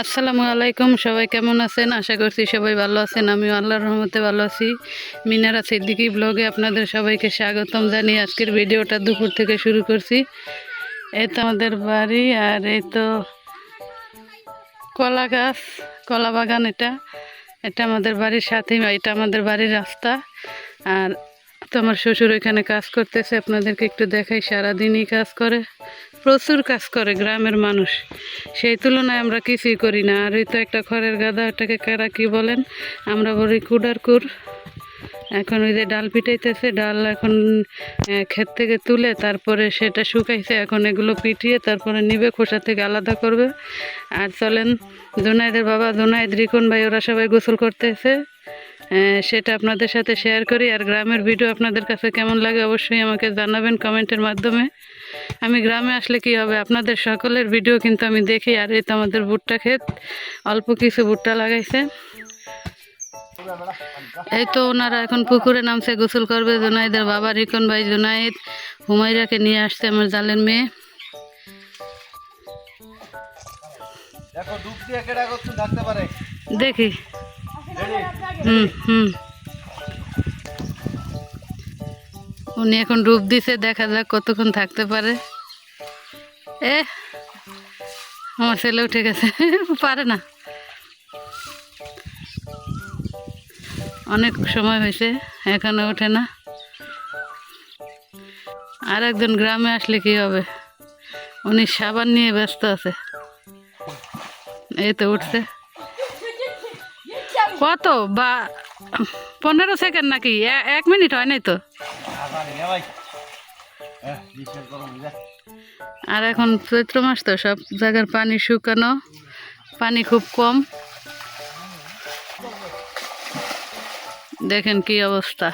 আসসালামু আলাইকুম, সবাই কেমন আছেন? আশা করছি সবাই ভালো আছেন। আমিও আল্লাহর রহমতে ভালো আছি। মিনারা সিদ্দিকি ব্লগে আপনাদের সবাইকে স্বাগতম জানিয়ে আজকের ভিডিওটা দুপুর থেকে শুরু করছি। এই তো আমাদের বাড়ি আর এই তো কলা গাছ, কলা বাগান এটা। এটা আমাদের বাড়ির সাথেই এটা আমাদের বাড়ির রাস্তা। আর তো আমার শ্বশুর এখানে কাজ করতেছে, আপনাদেরকে একটু দেখাই, সারাদিনই কাজ করে, প্রচুর কাজ করে গ্রামের মানুষ। সেই তুলনায় আমরা কিছুই করি না, আর ওই তো একটা খড়ের গাদা, ওটাকে কারা কি বলেন, আমরা বলি কুডার কুর এখন ওই যে ডাল পিটাইতেছে, ডাল এখন ক্ষেত থেকে তুলে তারপরে সেটা শুকাইছে, এখন এগুলো পিটিয়ে তারপরে নিবে, খোসা থেকে আলাদা করবে। আর চলেন, জোনাইদের বাবা, জোনাইদ, রিকন ভাই, ওরা সবাই গোসল করতেছে। সেটা আপনাদের সাথে শেয়ার করি আর গ্রামের ভিডিও আপনাদের কাছে কেমন লাগে অবশ্যই আমাকে জানাবেন কমেন্টের মাধ্যমে। আমি গ্রামে আসলে কি হবে? আপনাদের সকলের ভিডিও কিন্তু আমি দেখি আর এই তো আমাদের ভুট্টা ক্ষেত। অল্প কিছু ভুট্টা লাগাইছে। এই তো ওনারা এখন পুকুরে নামছে গোসল করবে জোনাইদের বাবা রিকন ভাই জোনাইদ হুমাইরাকে নিয়ে আসছে আমার জালের মেয়ে। দেখো। হুম হুম। উনি এখন ডুব দিছে, দেখা যাক কতক্ষণ থাকতে পারে। এ, আমার ছেলে উঠে গেছে। পারে না। অনেক সময় হয়েছে, এখনও ওঠে না। আর একজন গ্রামে আসলে কি হবে? উনি সাবান নিয়ে ব্যস্ত আছে। এই তো উঠছে। কত? বা পনেরো সেকেন্ড নাকি? এক মিনিট হয় নাই তো। আর এখন চৈত্র মাস তো, সব জায়গার পানি শুকানো, পানি খুব কম। দেখেন কি অবস্থা।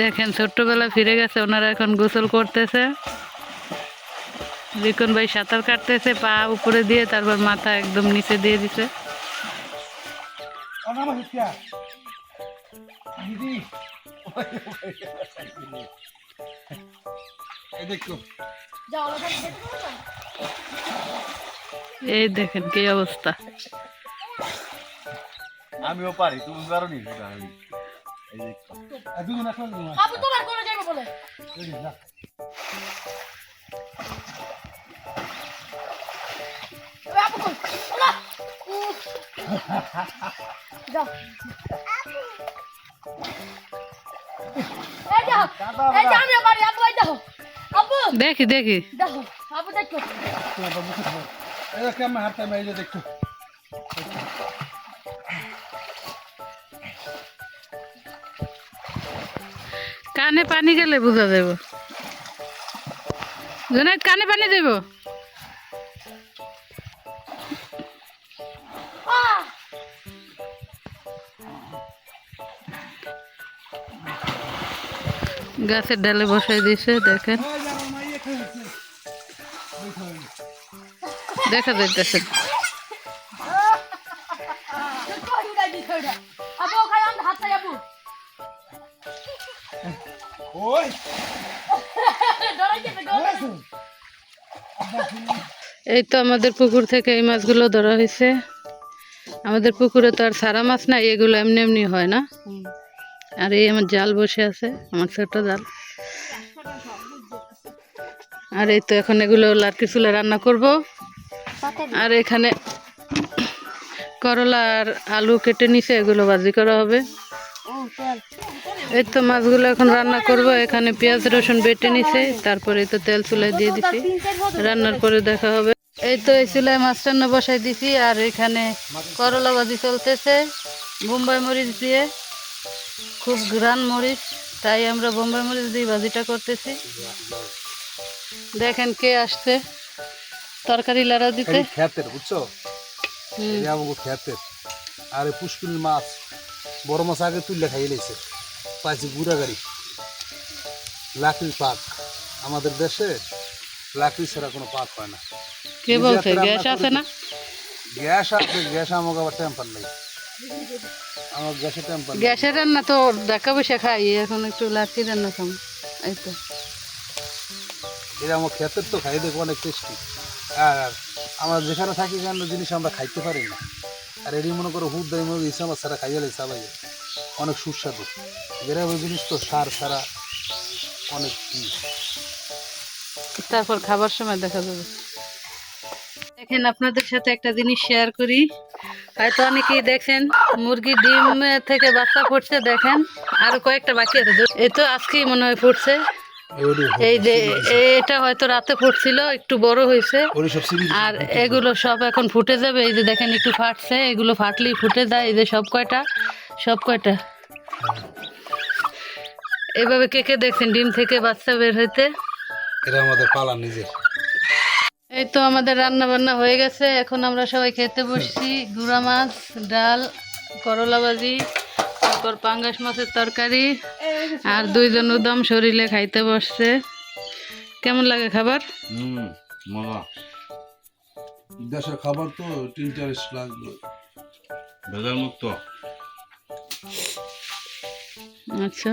দেখেন ছোট্টবেলা ফিরে গেছে ওনারা এখন গোসল করতেছে। রিকন ভাই সাঁতার কাটতেছে পা উপরে দিয়ে তারপর মাথা একদম নিচে দিয়ে দিছে। এই দেখেন কি অবস্থা। আমিও পারি তুমি পারো নি? আমি এই দেখো। তোমার করে যাবে বলে। দেখি দেখি। দেখো আপু দেখো। এই আমার হাতটা দেখো কানে পানি গেলে বোঝা যাব জনাইদ কানে পানি দেব গাছের ডালে বসাই দিছে দেখেন। দেখা যাইতেছে। হাত এই তো আমাদের পুকুর থেকে এই মাছগুলো ধরা হয়েছে। আমাদের পুকুরে তো আর সারা মাছ নাই এগুলো এমনি এমনি হয় না। আর এই আমার জাল বসে আছে আমার ছোট জাল। আর এই তো এখন এগুলো লাটকি চুলে রান্না করব। আর এখানে করলা আর আলু কেটে নিছে এগুলো ভাজি করা হবে। এই তো মাছগুলো এখন রান্না করব। এখানে পেঁয়াজ রসুন বেটে নিছে তারপরে তো তেল চুলায় দিয়ে দিছি। রান্নার পরে দেখা হবে। এই তো এই চুলায় মাছ রান্না বসাই দিছি আর এখানে করলা ভাজি চলতেছে বোম্বাই মরিচ দিয়ে। খুব গ্রান মরিচ তাই আমরা বোম্বাই মরিচ দিয়ে ভাজিটা করতেছি। দেখেন কে আসছে তরকারি লাড়া দিতে। খেতের বুঝছ? খেতের আর পুষ্কিল মাছ বড় মাছ আগে তুললে খাইয়ে লেছে পাইছি গুড়া গাড়ি লাকড়ির পাক। আমাদের দেশে লাকড়ি ছাড়া কোনো পাক হয় না। কে বলছে গ্যাস আছে না? গ্যাস আছে গ্যাস আমাকে আবার টেম্পার নেই। আমার গ্যাসে টেম্পার গ্যাসের রান্না তো দেখা বসে খাই এখন একটু লাঠি রান্না খাম এই তো। এটা আমার ক্ষেতের তো খাই দেখো অনেক টেস্টি আর আমরা যেখানে থাকি কেন জিনিস আমরা খাইতে পারি না। আর এটি মনে করো হুদ দাই মনে ইসলাম সারা খাইয়া লাই সবাই অনেক সুস্বাদু। গ্রামের জিনিস তো সার সারা অনেক তারপর খাবার সময় দেখা যাবে। দেখেন আপনাদের সাথে একটা জিনিস শেয়ার করি। হয়তো অনেকেই দেখেন মুরগি ডিম থেকে বাচ্চা ফুটছে দেখেন। আরও কয়েকটা বাকি আছে। এই তো আজকেই মনে হয় ফুটছে এই যে এটা হয়তো রাতে ফুটছিল একটু বড় হয়েছে। আর এগুলো সব এখন ফুটে যাবে। এই যে দেখেন একটু ফাটছে। এগুলো ফাটলেই ফুটে যায়। এই যে সব কয়টা সব কয়টা? এভাবে কে কে দেখছেন? ডিম থেকে বাচ্চা বের হইতে? এটা আমাদের পালা নিজের। এই তো আমাদের রান্না বান্না হয়ে গেছে। এখন আমরা সবাই খেতে বসছি। গুড়া মাছ ডাল করলা ভাজি তারপর পাঙ্গাস মাছের তরকারি আর দুইজন উদম শরীরে খাইতে বসছে। কেমন লাগে খাবার? হুম মজা। দেশের খাবার তো ইন্টারেস্ট লাগবে। ভেজাল মুক্ত আচ্ছা।